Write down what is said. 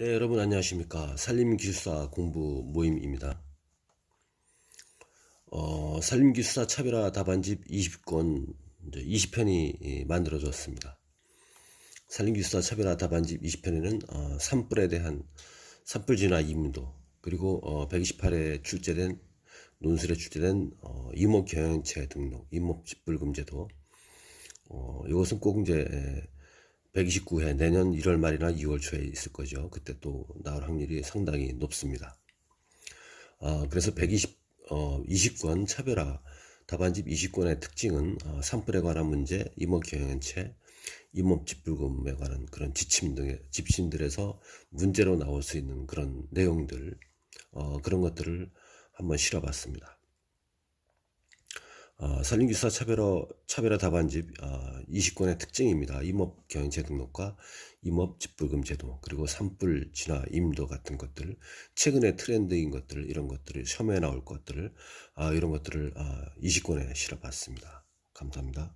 네, 여러분 안녕하십니까. 산림기술사 공부 모임입니다. 어, 산림기술사 차별화 답안집 20권, 20편이 만들어졌습니다. 산림기술사 차별화 답안집 20편에는 어, 산불에 대한 산불 진화 임도, 그리고 어, 128회 출제된 논술에 출제된 어, 임업 경영체 등록, 임업 집불금 제도, 어, 이것은 꼭 이제 129회 내년 1월 말이나 2월 초에 있을 거죠. 그때 또 나올 확률이 상당히 높습니다. 아, 그래서 120, 어, 20권 차별화 답안집 20권의 특징은 어, 산불에 관한 문제, 임업 경영체, 임업 집불금에 관한 그런 지침 등의 집신들에서 문제로 나올 수 있는 그런 내용들, 어, 그런 것들을 한번 실어봤습니다. 어, 산림기사 차별화, 차별화 답안집 어, 20권의 특징입니다. 임업 경영체 등록과 임업 집불금 제도 그리고 산불 진화 임도 같은 것들 최근의 트렌드인 것들 이런 것들을 시험에 나올 것들을 아, 이런 것들을 아, 20권에 실어봤습니다. 감사합니다.